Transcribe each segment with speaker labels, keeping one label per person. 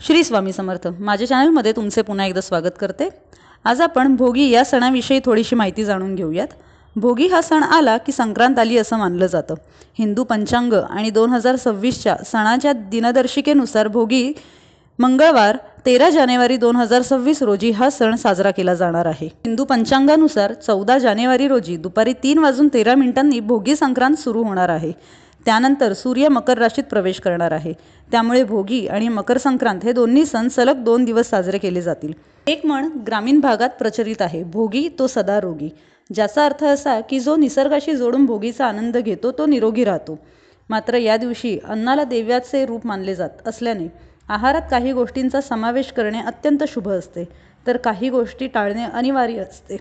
Speaker 1: श्री स्वामी समर्थ. माझ्या चॅनलमध्ये तुमचे पुन्हा एकदा स्वागत करते. आज आपण भोगी या सणाविषयी थोडीशी माहिती जाणून घेऊयात. भोगी हा सण आला की संक्रांत आली असं मानलं जातं. हिंदू पंचांग आणि दोन हजार सव्वीसच्या सणाच्या दिनदर्शिकेनुसार भोगी मंगळवार तेरा जानेवारी दोन हजार सव्वीस रोजी हा सण साजरा केला जाणार आहे. हिंदू पंचांगानुसार चौदा जानेवारी रोजी दुपारी तीन वाजून तेरा मिनिटांनी भोगी संक्रांत सुरू होणार आहे. त्यानंतर सूर्य मकर राशीत प्रवेश करणार आहे. त्यामुळे भोगी आणि मकर संक्रांत हे दोन्ही सण सलग दोन दिवस साजरे केले जातील. एक म्हण ग्रामीण भागात प्रचलित आहे. भोगी तो सदा रोगी. ज्याचा अर्थ असा की जो निसर्गाशी जोडून भोगीचा आनंद घेतो तो निरोगी राहतो. मात्र या दिवशी अन्नाला देव्याचे रूप मानले जात असल्याने आहारात काही गोष्टींचा समावेश करणे अत्यंत शुभ असते. तर काही गोष्टी टाळणे अनिवार्य असते.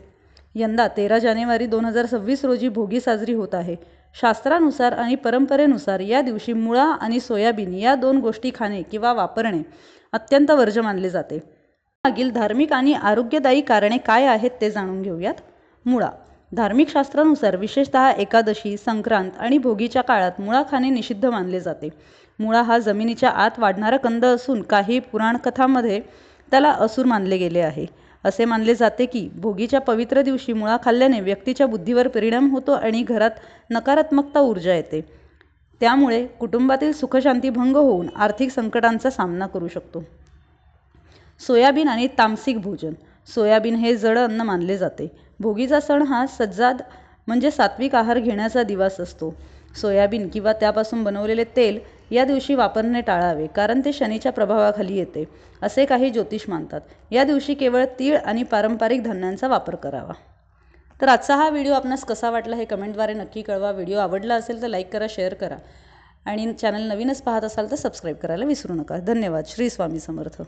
Speaker 1: यंदा तेरा जानेवारी दोन हजार सव्वीस रोजी भोगी साजरी होत आहे. शास्त्रानुसार आणि परंपरेनुसार या दिवशी मुळा आणि सोयाबीन या दोन गोष्टी खाणे किंवा वापरणे अत्यंत वर्ज्य मानले जाते. मागील धार्मिक आणि आरोग्यदायी कारणे काय आहेत ते जाणून घेऊयात. मुळा. धार्मिक शास्त्रानुसार विशेषतः एकादशी संक्रांत आणि भोगीच्या काळात मुळा खाणे निषिद्ध मानले जाते. मुळा हा जमिनीच्या आत वाढणारा कंद असून काही पुराणकथांमध्ये त्याला असूर मानले गेले आहे. असे मानले जाते की भोगीच्या पवित्र दिवशी मुळा खाल्ल्याने व्यक्तीच्या बुद्धीवर परिणाम होतो आणि घरात नकारात्मकता ऊर्जा येते. त्यामुळे कुटुंबातील सुखशांती भंग होऊन आर्थिक संकटांचा सामना करू शकतो. सोयाबीन आणि तामसिक भोजन. सोयाबीन हे जड अन्न मानले जाते. भोगीचा सण हा सज्जाद म्हणजे सात्विक आहार घेण्याचा दिवस असतो. सोयाबीन किंवा त्यापासून बनवलेले तेल या दिवशी वापरणे टाळावे कारण ते शनीच्या प्रभावाखाली येते असे काही ज्योतिष मानतात. या दिवशी केवळ तीळ आणि पारंपरिक धान्यांचा वापर करावा. तर आजचा हा व्हिडिओ आपणास कसा वाटला हे कमेंटद्वारे नक्की कळवा. व्हिडिओ आवडला असेल तर लाईक करा शेअर करा आणि चॅनल नवीनच पाहत असाल तर सबस्क्राईब करायला विसरू नका. धन्यवाद. श्री स्वामी समर्थ.